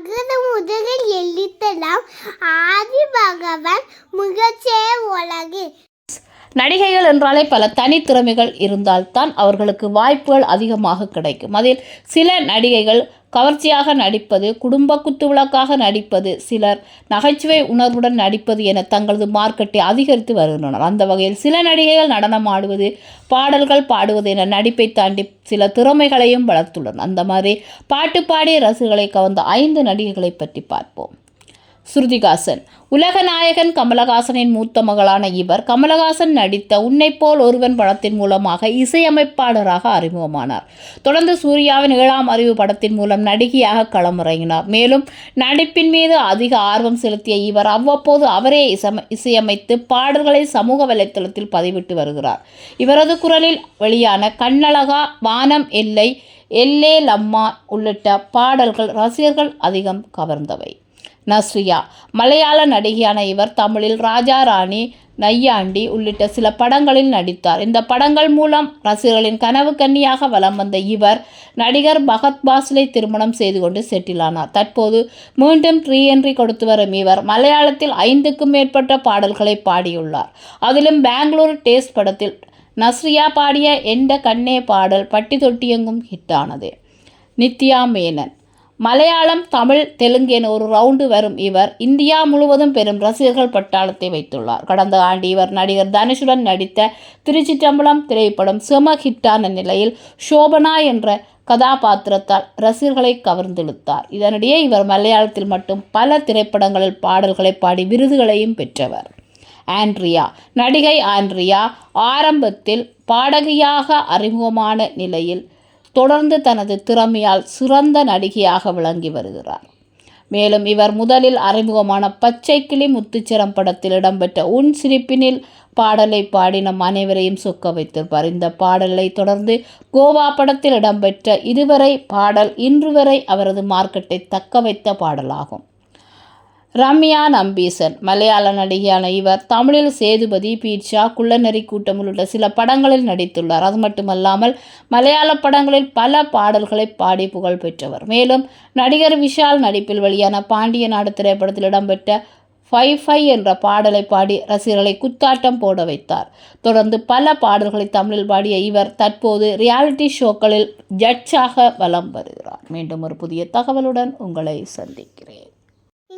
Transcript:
அகர முதலில் எழுத்தலாம் ஆதி பகவன் முகச்சே உலகு நடிகைகள் என்றாலே பல தனித்திறமைகள் இருந்தால்தான் அவர்களுக்கு வாய்ப்புகள் அதிகமாக கிடைக்கும். அதில் சில நடிகைகள் கவர்ச்சியாக நடிப்பது குடும்ப குத்துவிளக்காக நடிப்பது சிலர் நகைச்சுவை உணர்வுடன் நடிப்பது என தங்களது மார்க்கெட்டை அதிகரித்து வருகின்றனர். அந்த வகையில் சில நடிகைகள் நடனம் ஆடுவது பாடல்கள் பாடுவது என நடிப்பை தாண்டி சில திறமைகளையும் வளர்த்துள்ளனர். அந்த மாதிரி பாட்டு பாடிய ரசிகர்களை கவர்ந்த ஐந்து நடிகைகளை பற்றி பார்ப்போம். ஸ்ருதிகாசன் உலகநாயகன் கமலஹாசனின் மூத்த மகளான இவர் கமலஹாசன் நடித்த உன்னைப் போல் ஒருவன் படத்தின் மூலமாக இசையமைப்பாளராக அறிமுகமானார். தொடர்ந்து சூர்யாவின் ஏழாம் அறிவு படத்தின் மூலம் நடிகையாக களமிறங்கினார். மேலும் நடிப்பின் மீது அதிக ஆர்வம் செலுத்திய இவர் அவ்வப்போது அவரே இசம இசையமைத்து பாடல்களை சமூக வலைத்தளத்தில் பதிவிட்டு வருகிறார். இவரது குரலில் வெளியான கண்ணழகா வானம் எல்லை எல்லே லம்மா உள்ளிட்ட பாடல்கள் ரசிகர்கள் அதிகம் கவர்ந்தவை. நஸ்ரியா மலையாள நடிகையான இவர் தமிழில் ராஜா ராணி நையாண்டி உள்ளிட்ட சில படங்களில் நடித்தார். இந்த படங்கள் மூலம் ரசிகர்களின் கனவு கன்னியாக வலம் வந்த இவர் நடிகர் பகத் பாஸ்லை திருமணம் செய்து கொண்டு செட்டிலானார் தற்போது மீண்டும் ட்ரீ என்ட்ரி கொடுத்து வரும் இவர் மலையாளத்தில் ஐந்துக்கும் மேற்பட்ட பாடல்களை பாடியுள்ளார். அதிலும் பெங்களூரு டேஸ்ட் படத்தில் நஸ்ரியா பாடிய எந்த கண்ணே பாடல் பட்டி தொட்டியெங்கும் ஹிட்டானது நித்யா மேனன். மலையாளம் தமிழ் தெலுங்கு என ஒரு ரவுண்டு வரும் இவர். இந்தியா முழுவதும் பெரும் ரசிகர்கள் பட்டாளத்தை வைத்துள்ளார். கடந்த ஆண்டு இவர் நடிகர் தனுஷுடன் நடித்த திருச்சிற்றம்பலம் திரைப்படம் செம ஹிட்டான நிலையில் சோபனா என்ற கதாபாத்திரத்தால் ரசிகர்களை கவர்ந்தெழுத்தார். இதனிடையே இவர் மலையாளத்தில் மட்டும் பல திரைப்படங்களில் பாடல்களை பாடி விருதுகளையும் பெற்றவர். ஆண்ட்ரியா நடிகை ஆண்ட்ரியா ஆரம்பத்தில் பாடகியாக அறிமுகமான நிலையில் தொடர்ந்து தனது திறமையால் சிறந்த நடிகையாக விளங்கி வருகிறார். மேலும் இவர் முதலில் அறிமுகமான பச்சை கிளி முத்துச்சிரம் படத்தில் இடம்பெற்ற உன் சிரிப்பினில் பாடலை பாடி நம் அனைவரையும் சொக்க வைத்திருப்பார் இந்த பாடலை தொடர்ந்து கோவா படத்தில் இடம்பெற்ற இதுவரை பாடல் இன்று வரை அவரது மார்க்கெட்டை தக்க வைத்த பாடலாகும். ரம்யா நம்பீசன் மலையாள நடிகையான இவர் தமிழில் சேதுபதி பீட்சா குள்ளநரி கூட்டம் உள்ளிட்ட சில படங்களில் நடித்துள்ளார். அது மட்டுமல்லாமல் மலையாள படங்களில் பல பாடல்களை பாடி புகழ் பெற்றவர். மேலும் நடிகர் விஷால் நடிப்பில் வெளியான பாண்டிய நாடு திரைப்படத்தில் இடம்பெற்ற ஃபைவ் ஃபைவ் என்ற பாடலை பாடி ரசிகர்களை குத்தாட்டம் போட வைத்தார். தொடர்ந்து பல பாடல்களை தமிழில் பாடிய இவர் தற்போது ரியாலிட்டி ஷோக்களில் ஜட்ஜாக வலம் வருகிறார். மீண்டும் ஒரு புதிய தகவலுடன் உங்களை சந்திக்கிறேன்.